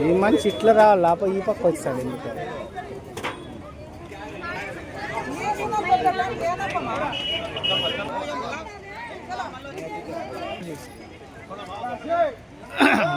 ఈ మనిషి ఇట్లా రావాలి లోపల ఈ పక్క వచ్చాడు ఎందుకు Hey!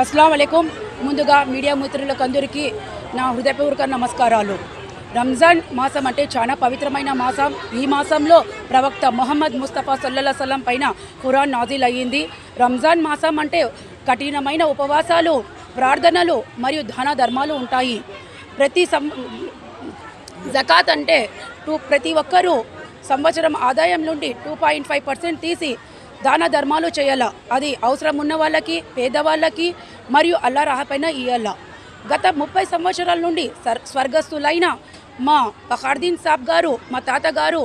అస్సలం అయికం ముందుగా మీడియా మిత్రులకు అందరికీ నా హృదయపూర్వక నమస్కారాలు. రంజాన్ మాసం అంటే చాలా పవిత్రమైన మాసం. ఈ మాసంలో ప్రవక్త మొహమ్మద్ ముస్తఫా సల్లల్లా సల్లం పైన ఖురాన్ నాజిల్ అయ్యింది. రంజాన్ మాసం అంటే కఠినమైన ఉపవాసాలు ప్రార్థనలు మరియు దాన ధర్మాలు ఉంటాయి. ప్రతి సం జకాత్ అంటే టూ ప్రతి ఒక్కరూ సంవత్సరం ఆదాయం నుండి టూ పాయింట్ ఫైవ్ పర్సెంట్ తీసి దాన ధర్మాలు చేయాల. అది అవసరం ఉన్న వాళ్ళకి పేదవాళ్ళకి మరియు అల్లా రాహపైన ఇయ్యాల. గత ముప్పై సంవత్సరాల నుండి సర్ స్వర్గస్థులైన మా బహార్దీన్ సాబ్ గారు మా తాతగారు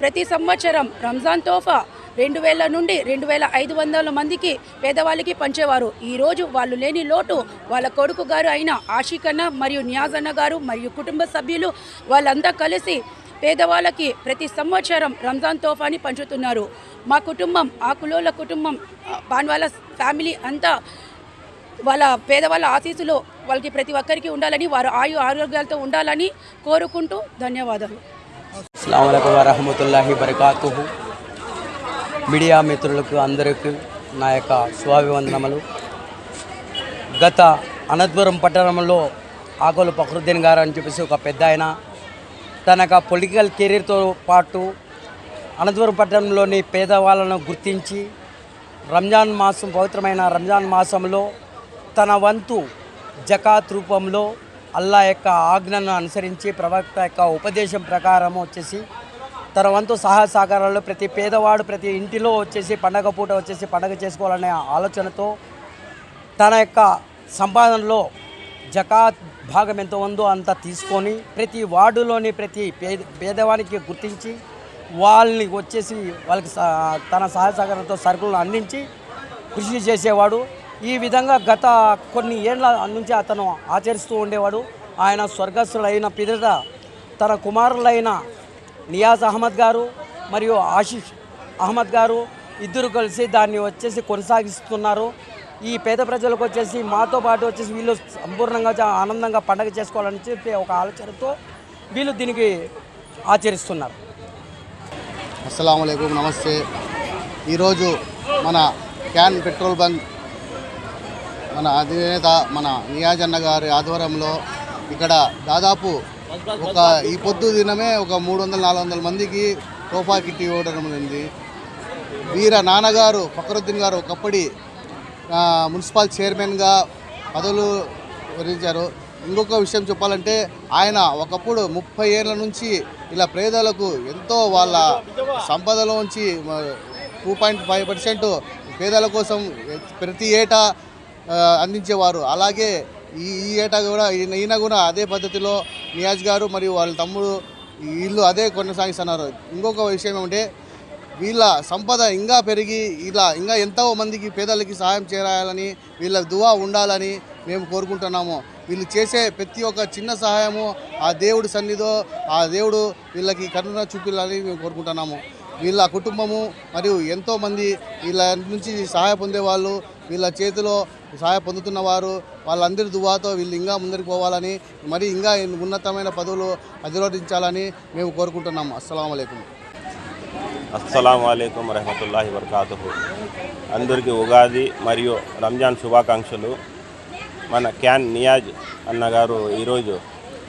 ప్రతి సంవత్సరం రంజాన్ తోఫా రెండు వేల నుండి రెండు వేల ఐదు వందల మందికి పేదవాళ్ళకి పంచేవారు. ఈరోజు వాళ్ళు లేని లోటు వాళ్ళ కొడుకు గారు అయిన ఆషికన్న మరియు నియాజన్న గారు మరియు కుటుంబ సభ్యులు వాళ్ళంతా కలిసి పేదవాళ్ళకి ప్రతి సంవత్సరం రంజాన్ తోఫాని పంచుతున్నారు. మా కుటుంబం ఆ కుటుంబం ఆ, పాన్వాల ఫ్యామిలీ అంతా వాళ్ళ పేదవాళ్ళ ఆశీస్సులు వాళ్ళకి ప్రతి ఒక్కరికి ఉండాలని వారు ఆయు ఆరోగ్యాలతో ఉండాలని కోరుకుంటూ ధన్యవాదాలు. అస్సలం వరహమతుల్లాహి బరకాతుహు మీడియా మిత్రులకు అందరికీ నా యొక్క స్వాభివందనములు. గత అనంతపురం పట్టణంలో ఆకులు ఫక్రుద్దీన్ గారు అని చెప్పేసి ఒక పెద్ద ఆయన తన యొక్క పొలిటికల్ కెరీర్తో పాటు అనంతపురం పట్టణంలోని పేదవాళ్ళను గుర్తించి రంజాన్ మాసం పవిత్రమైన రంజాన్ మాసంలో తన వంతు జకాత్ రూపంలో అల్లా యొక్క ఆజ్ఞను అనుసరించి ప్రవక్త యొక్క ఉపదేశం ప్రకారం వచ్చేసి తన వంతు సహాయ సహకారాలు ప్రతి పేదవాడు ప్రతి ఇంటిలో వచ్చేసి పండగ పూట వచ్చేసి పండగ చేసుకోవాలనే ఆలోచనతో తన యొక్క సంపాదనలో జకాత్ భాగం ఎంత ఉందో అంత తీసుకొని ప్రతి వార్డులోని ప్రతి పేద పేదవానికి గుర్తించి వాళ్ళని వచ్చేసి వాళ్ళకి స- తన సహాయ సహకారంతో సరుకులను అందించి కృషి చేసేవాడు. ఈ విధంగా గత కొన్ని ఏళ్ళ నుంచి అతను ఆచరిస్తూ ఉండేవాడు. ఆయన స్వర్గస్థులైన పిదట తన కుమారులైన నియాజ్ అహ్మద్ గారు మరియు ఆశిష్ అహ్మద్ గారు ఇద్దరు కలిసి దాన్ని వచ్చేసి కొనసాగిస్తున్నారు. ఈ పేద ప్రజలకు వచ్చేసి మాతో పాటు వచ్చేసి వీళ్ళు సంపూర్ణంగా ఆనందంగా పండగ చేసుకోవాలని చెప్పి ఒక ఆలోచనతో వీళ్ళు దీనికి ఆచరిస్తున్నారు. అస్సలం నమస్తే. ఈరోజు మన క్యాన్ పెట్రోల్ బంక్ మన అధినేత మన నియాజన్న గారి ఆధ్వర్యంలో ఇక్కడ దాదాపు ఒక ఈ పొద్దు దినమే ఒక మూడు వందల నాలుగు వందల మందికి టోఫా కిట్ ఇవ్వడం జరిగింది వీర నాన్నగారు ఫకరుద్దీన్ గారు ఒకప్పటి మున్సిపల్ చైర్మన్గా పదవులు వరించారు. ఇంకొక విషయం చెప్పాలంటే ఆయన ఒకప్పుడు ముప్పై ఏళ్ళ నుంచి ఇలా పేదలకు ఎంతో వాళ్ళ సంపదలోంచి టూ పాయింట్ ఫైవ్ పర్సెంట్ పేదల కోసం ప్రతి ఏటా అందించేవారు. అలాగే ఈ ఈ ఏటా కూడా ఈయన కూడా అదే పద్ధతిలో నియాజ్ గారు మరియు వాళ్ళ తమ్ముడు వీళ్ళు అదే కొనసాగిస్తున్నారు. ఇంకొక విషయం ఏమంటే వీళ్ళ సంపద ఇంకా పెరిగి ఇలా ఇంకా ఎంతో మందికి పేదలకి సహాయం చేరాలని వీళ్ళ దువా ఉండాలని మేము కోరుకుంటున్నాము. వీళ్ళు చేసే ప్రతి ఒక్క చిన్న సహాయము ఆ దేవుడి సన్నిధో ఆ దేవుడు వీళ్ళకి కరుణ చూపించాలని మేము కోరుకుంటున్నాము. వీళ్ళ కుటుంబము మరియు ఎంతోమంది వీళ్ళ నుంచి సహాయ పొందేవాళ్ళు వీళ్ళ చేతిలో సహాయ పొందుతున్న వారు వాళ్ళందరి దువాతో వీళ్ళు ఇంకా ముందరికి పోవాలని మరి ఇంకా ఉన్నతమైన పదవులు అధిరోధించాలని మేము కోరుకుంటున్నాం. అస్సలం అయికం అస్సలం అయికం వరహమతుల్లాహి వర్కాతు అందరికీ ఉగాది మరియు రంజాన్ శుభాకాంక్షలు. మన క్యాన్ నియాజ్ అన్నగారు ఈరోజు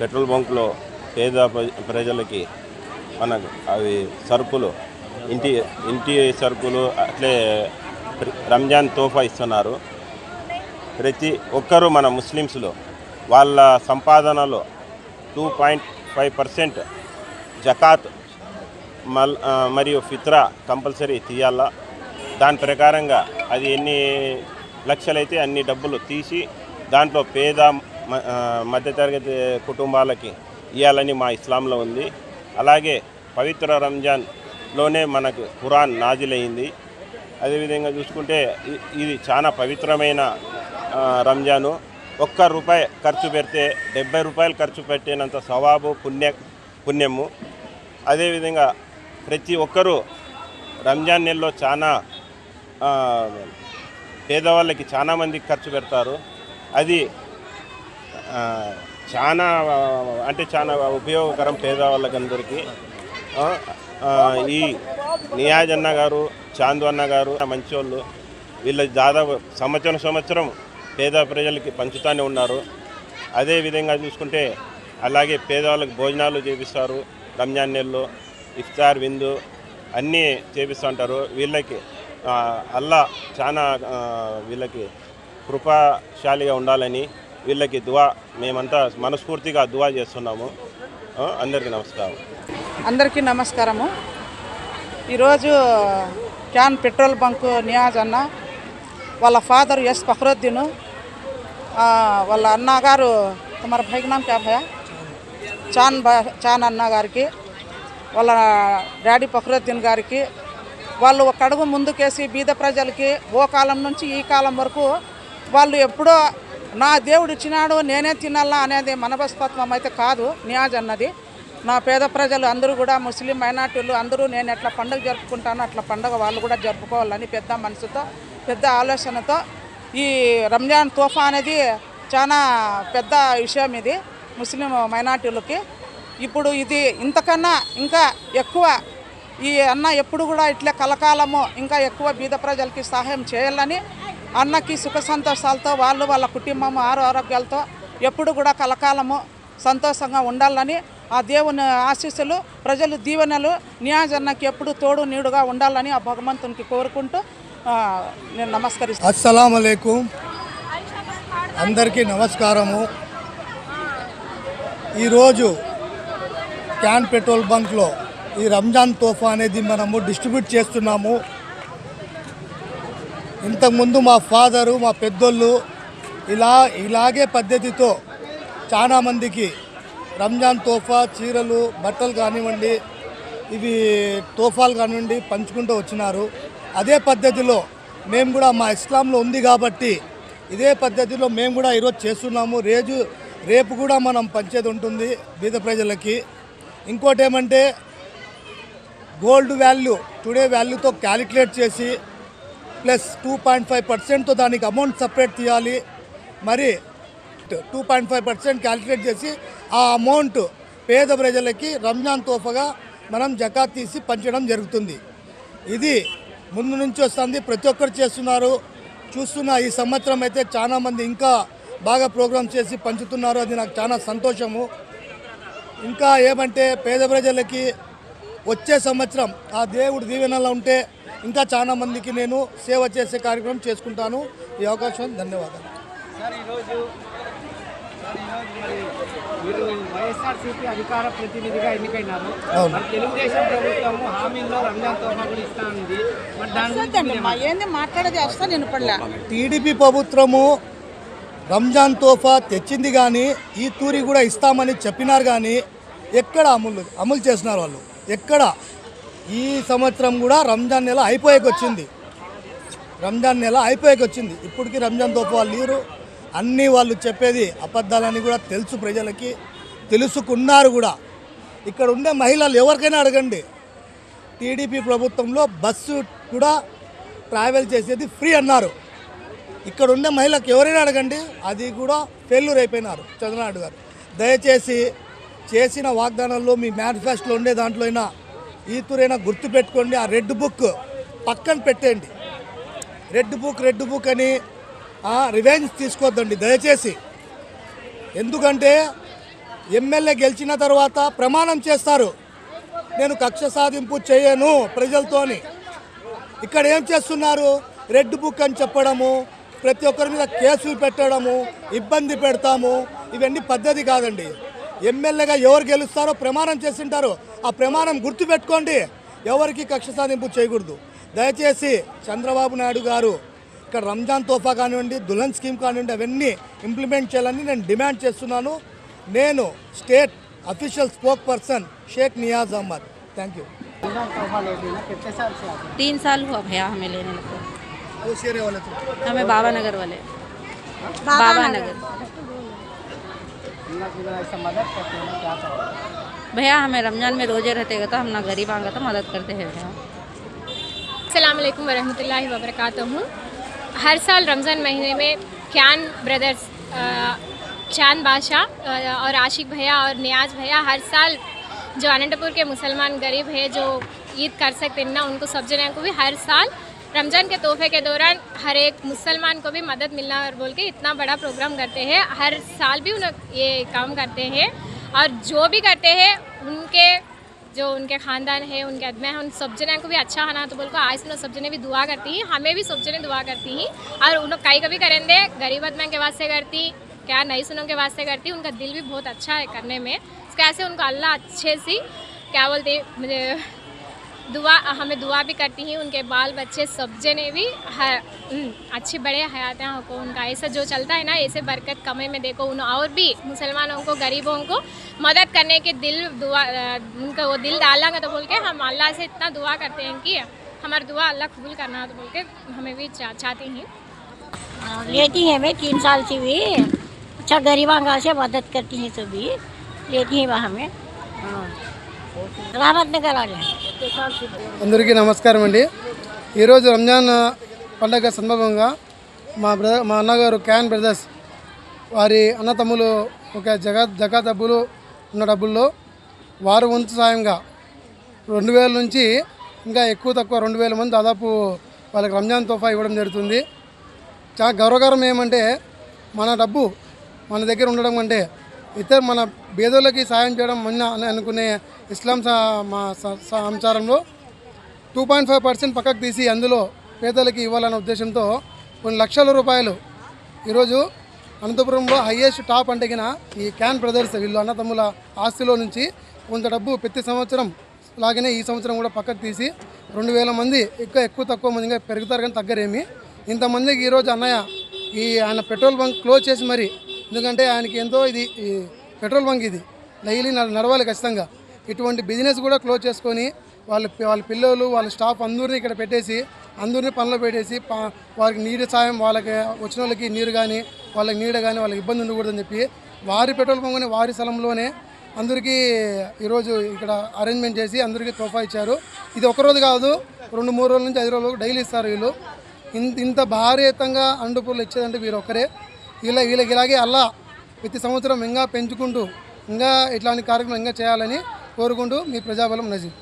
పెట్రోల్ బంక్లో పేద ప్ర- ప్రజలకి మన అవి సరుకులు ఇంటి ఇంటి సరుకులు అట్లే రంజాన్ తోఫా ఇస్తున్నారు. ప్రతి ఒక్కరూ మన ముస్లిమ్స్లో వాళ్ళ సంపాదనలో టూ పాయింట్ ఫైవ్ పర్సెంట్ జకాత్ మల్ మరియు ఫిత్రా కంపల్సరీ తీయాలా. దాని ప్రకారంగా అది ఎన్ని లక్షలైతే అన్ని డబ్బులు తీసి దాంట్లో పేద మ- మధ్యతరగతి కుటుంబాలకి ఇవ్వాలని మా ఇస్లాంలో ఉంది. అలాగే పవిత్ర రంజాన్ లోనే మనకు ఖురాన్ నాజిలైంది అదేవిధంగా చూసుకుంటే ఇది చాలా పవిత్రమైన రంజాను. ఒక్క రూపాయి ఖర్చు పెడితే డెబ్బై రూపాయలు ఖర్చు పెట్టినంత సవాబు పుణ్య పుణ్యము. అదేవిధంగా ప్రతి ఒక్కరూ రంజాన్ నెలలో చాలా పేదవాళ్ళకి చాలా మందికి ఖర్చు పెడతారు. అది చాలా అంటే చాలా ఉపయోగకరం పేదవాళ్ళకి అందరికీ ఈ నియాజ్ అన్న గారు చాందు అన్న గారు మంచోళ్ళు. వీళ్ళ దాదాపు సంవత్సరం సంవత్సరం పేద ప్రజలకి పంచుతూనే ఉన్నారు. అదే విధంగా చూసుకుంటే అలాగే పేదవాళ్ళకి భోజనాలు చేపిస్తారు. రంజాన్ నెలలో ఇఫ్తార్ విందు అన్నీ చేపిస్తూ ఉంటారు. వీళ్ళకి అల్లా చాలా వీళ్ళకి కృపాశాలిగా ఉండాలని వీళ్ళకి దువా మేమంతా మనస్ఫూర్తిగా దువా చేస్తున్నాము. అందరికీ నమస్కారం. అందరికీ నమస్కారము. ఈరోజు క్యాన్ పెట్రోల్ బంకు నియాజ్ అన్న వాళ్ళ ఫాదర్ ఎస్ ఫఖరుద్దీన్ వాళ్ళ అన్నగారు తమర భైగ్నాం నామ్ క్యా భయ చాన్ చాన్ అన్న గారికి వాళ్ళ డాడీ ఫఖరుద్దీన్ గారికి వాళ్ళు ఒక అడుగు ముందుకేసి బీద ప్రజలకి ఓ కాలం నుంచి ఈ కాలం వరకు వాళ్ళు ఎప్పుడో నా దేవుడు ఇచ్చినాడు నేనే తినాలా అనేది మనస్తత్వం అయితే కాదు నియాజ్ అన్నది. నా పేద ప్రజలు అందరూ కూడా ముస్లిం మైనార్టీలు అందరూ నేను ఎట్లా పండుగ జరుపుకుంటానో అట్లా పండుగ వాళ్ళు కూడా జరుపుకోవాలని పెద్ద మనసుతో పెద్ద ఆలోచనతో ఈ రంజాన్ తోఫా అనేది చాలా పెద్ద విషయం ఇది ముస్లిం మైనార్టీలకి. ఇప్పుడు ఇది ఇంతకన్నా ఇంకా ఎక్కువ ఈ అన్న ఎప్పుడు కూడా ఇట్లే కలకాలము ఇంకా ఎక్కువ బీద ప్రజలకి సహాయం చేయాలని అన్నకి సుఖ సంతోషాలతో వాళ్ళు వాళ్ళ కుటుంబం ఆరు ఆరోగ్యాలతో ఎప్పుడు కూడా కలకాలము సంతోషంగా ఉండాలని ఆ దేవుని ఆశీస్సులు ప్రజలు దీవెనలు న్యాయజన్నకి ఎప్పుడు తోడు నీడుగా ఉండాలని ఆ భగవంతునికి కోరుకుంటూ నేను నమస్కరిస్తాను అస్సలం అందరికీ నమస్కారము. ఈరోజు క్యాన్ పెట్రోల్ బంక్లో ఈ రంజాన్ తోఫా అనేది మనము డిస్ట్రిబ్యూట్ చేస్తున్నాము. ఇంతకుముందు మా ఫాదరు మా పెద్దోళ్ళు ఇలా ఇలాగే పద్ధతితో చాలామందికి రంజాన్ తోఫా చీరలు బట్టలు కానివ్వండి ఇవి తోఫాలు కానివ్వండి పంచుకుంటూ వచ్చినారు. అదే పద్ధతిలో మేము కూడా మా ఇస్లాంలో ఉంది కాబట్టి ఇదే పద్ధతిలో మేము కూడా ఈరోజు చేస్తున్నాము. రేజు రేపు కూడా మనం పంచేది ఉంటుంది బీద ప్రజలకి. ఇంకోటి ఏమంటే గోల్డ్ వాల్యూ టుడే వాల్యూతో క్యాలిక్యులేట్ చేసి ప్లస్ టూ పాయింట్ ఫైవ్ పర్సెంట్తో దానికి అమౌంట్ సపరేట్ తీయాలి. మరి two point five percent calculate చేసి ఆ అమౌంట్ పేద ప్రజలకి రంజాన్ తోఫగా మనం జకాత్ తీసి పంచడం జరుగుతుంది. ఇది ముందు నుంచి వస్తుంది ప్రతి ఒక్కరు చేస్తున్నారు. చూస్తున్న ఈ సంవత్సరం అయితే చాలామంది ఇంకా బాగా ప్రోగ్రామ్ చేసి పంచుతున్నారు అది నాకు చాలా సంతోషము. ఇంకా ఏమంటే పేద ప్రజలకి వచ్చే సంవత్సరం ఆ దేవుడు దీవెనలో ఉంటే ఇంకా చాలా మందికి నేను సేవ చేసే కార్యక్రమం చేసుకుంటాను. ఈ అవకాశం ధన్యవాదాలు సార్ ఈరోజు సార్ ఈరోజు మరి మీరు వైఎస్ఆర్సీపీ అధికార ప్రతినిధిగా ఎన్నికైనారు. మరి తెలుగుదేశం ప్రభుత్వము హామీలో రంజాన్ తోఫా కూడా ఇస్తా ఉంది. మరి దాని గురించి వద్దండి మా ఏంది మాట్లాడేది? వస్తా నేను పడలే టీడీపీ ప్రభుత్వము రంజాన్ తోఫా తెచ్చింది కానీ ఈ తూరి కూడా ఇస్తామని చెప్పినారు కానీ ఎక్కడ అమలు అమలు చేసినారు వాళ్ళు? ఎక్కడ? ఈ సంవత్సరం కూడా రంజాన్ నెల అయిపోయాక వచ్చింది రంజాన్ నెల అయిపోయాక వచ్చింది ఇప్పటికీ రంజాన్ తోపు వాళ్ళు లేరు. అన్నీ వాళ్ళు చెప్పేది అబద్ధాలని కూడా తెలుసు ప్రజలకి తెలుసుకున్నారు కూడా. ఇక్కడ ఉండే మహిళలు ఎవరికైనా అడగండి. టీడీపీ ప్రభుత్వంలో బస్సు కూడా ట్రావెల్ చేసేది ఫ్రీ అన్నారు. ఇక్కడ ఉండే మహిళకు ఎవరైనా అడగండి అది కూడా ఫెయిల్యూర్ అయిపోయినారు చంద్రనాయుడు గారు. దయచేసి చేసిన వాగ్దానాల్లో మీ మేనిఫెస్టోలో ఉండే దాంట్లో అయినా ఈతురైనా గుర్తుపెట్టుకోండి ఆ రెడ్ బుక్ పక్కన పెట్టండి రెడ్ బుక్ రెడ్ బుక్ అని రివెంజ్ తీసుకోవద్దండి దయచేసి. ఎందుకంటే ఎమ్మెల్యే గెలిచిన తర్వాత ప్రమాణం చేస్తారు. నేను కక్ష సాధింపు చేయను ప్రజలతోని. ఇక్కడ ఏం చేస్తున్నారు? రెడ్ బుక్ అని చెప్పడము ప్రతి ఒక్కరి మీద కేసులు పెట్టడము ఇబ్బంది పెడతాము ఇవన్నీ పద్ధతి కాదండి. ఎమ్మెల్యేగా ఎవరు గెలుస్తారో ప్రమాణం చేసింటారు. ఆ ప్రమాణం గుర్తుపెట్టుకోండి. ఎవరికి కక్ష సాధింపు చేయకూడదు. దయచేసి చంద్రబాబు నాయుడు గారు ఇక్కడ రంజాన్ తోఫా కానివ్వండి దుల్హన్ స్కీమ్ కానివ్వండి అవన్నీ ఇంప్లిమెంట్ చేయాలని నేను డిమాండ్ చేస్తున్నాను నేను state official spokesperson Sheikh Niaz Ahmed thank you Ramzan तोहफा ले लेना कितने साल से आते तीन साल हुआ भैया हमें लेने लगे वो शेरे वाले तो हमें बाबा नगर वाले बाबा नगर हैं बिना ऐसा मदद करते हैं ना क्या चाहते भैया हमें रमजान में रोजे रहते गए तो हम ना गरीब आंगा तो मदद करते हैं भैया अल्लाम वरहमतुल्लाहि वबरकातुहू हर साल रमज़ान महीने में क्यान ब्रदर्स चाँद बादशाह और आशिक भैया और नियाज भैया हर साल जो अनंतपुर के मुसलमान गरीब है जो ईद कर सकते ना, उनको सब जने को भी हर साल रमज़ान के तोहफे के दौरान हर एक मुसलमान को भी मदद मिलना और बोल के इतना बड़ा प्रोग्राम करते हैं। हर साल भी उन ये काम करते हैं और जो भी करते हैं, उनके जो उनके खानदान है, उनके अदमे हैं उन सब जने को भी अच्छा खाना तो बोल को आज उन सब जने भी दुआ करती हैं, हमें भी सब जने दुआ करती हैं। और उन कई कभी करेंगे गरीब अदमे के वास्ते करती, क्या नहीं सुनों के वास्ते करती, उनका दिल भी बहुत अच्छा है करने में। कैसे उनको अल्लाह अच्छे सी, क्या बोलती, मुझे दुआ हमें दुआ भी करती हैं उनके बाल बच्चे सब जने भी है, हम्म, अच्छी बड़े हयातें को उनका। ऐसा जो चलता है ना ऐसे बरकत कमे में देखो उन और भी मुसलमानों को गरीबों को मदद करने के दिल दुआ उनका वो दिल डालेंगे तो बोल के हम अल्लाह से इतना दुआ करते हैं कि हमारी दुआ अल्लाह कबूल करना तो बोल के हमें भी चा, चाहती हैं। लेती हैं मैं तीन साल से भी। अच्छा गरीबा से मदद करती हैं सभी। लेती हैं वहाँ में। అందరికీ నమస్కారం అండి. ఈరోజు రంజాన్ పండగ సందర్భంగా మా బ్రదర్ మా అన్నగారు క్యాన్ బ్రదర్స్ వారి అన్నతమ్ములు ఒక జగా జగా డబ్బులు ఉన్న డబ్బుల్లో వారు వంతు సాయంగా రెండు వేల నుంచి ఇంకా ఎక్కువ తక్కువ రెండు వేల మంది దాదాపు వాళ్ళకి రంజాన్ తోఫా ఇవ్వడం జరుగుతుంది. చాలా గౌరవకరం ఏమంటే మన డబ్బు మన దగ్గర ఉండడం అంటే ఇతర మన పేదోళ్ళకి సాయం చేయడం మొన్న అని అనుకునే ఇస్లాం సా- మా స- స- టూ పాయింట్ ఫైవ్ పర్సెంట్ పక్కకు తీసి అందులో పేదలకి ఇవ్వాలనే ఉద్దేశంతో కొన్ని లక్షల రూపాయలు ఈరోజు అనంతపురంలో హయ్యెస్ట్ టాప్ అంటగిన ఈ క్యాన్ బ్రదర్స్ వీళ్ళు అన్నతమ్ముల ఆస్తిలో నుంచి కొంత డబ్బు ప్రతి సంవత్సరం లాగానే ఈ సంవత్సరం కూడా పక్కకు తీసి రెండు వేల మంది ఎక్కువ ఎక్కువ తక్కువ మంది ఇంకా పెరుగుతారు కానీ తగ్గరేమి. ఇంతమందికి ఈరోజు అన్నయ్య ఈ ఆయన పెట్రోల్ బంక్ క్లోజ్ చేసి మరి. ఎందుకంటే ఆయనకి ఎంతో ఇది పెట్రోల్ బంక్ ఇది. డైలీ నడవాలి ఖచ్చితంగా. ఇటువంటి బిజినెస్ కూడా క్లోజ్ చేసుకొని వాళ్ళ వాళ్ళ పిల్లలు వాళ్ళ స్టాఫ్ అందరినీ ఇక్కడ పెట్టేసి అందరినీ పనిలో పెట్టేసి వారికి నీటి సాయం వాళ్ళకి వచ్చిన వాళ్ళకి నీరు కానీ వాళ్ళకి నీడ కానీ వాళ్ళకి ఇబ్బంది ఉండకూడదని చెప్పి వారి పెట్రోల్ బంకుని వారి స్థలంలోనే అందరికీ ఈరోజు ఇక్కడ అరేంజ్మెంట్ చేసి అందరికీ తోఫా ఇచ్చారు. ఇది ఒక రోజు కాదు రెండు మూడు రోజుల నుంచి ఐదు రోజులు డైలీ ఇస్తారు వీళ్ళు. ఇంత ఇంత భారీతంగా అండుపూర్లు ఇచ్చేదంటే వీరు ఒక్కరే వీళ్ళ వీళ్ళకి ఇలాగే అల్లా ప్రతి సంవత్సరం ఇంకా పెంచుకుంటూ ఇంకా ఇట్లాంటి కార్యక్రమం ఇంకా చేయాలని కోరుకుంటూ మీ ప్రజాబలం నజీర్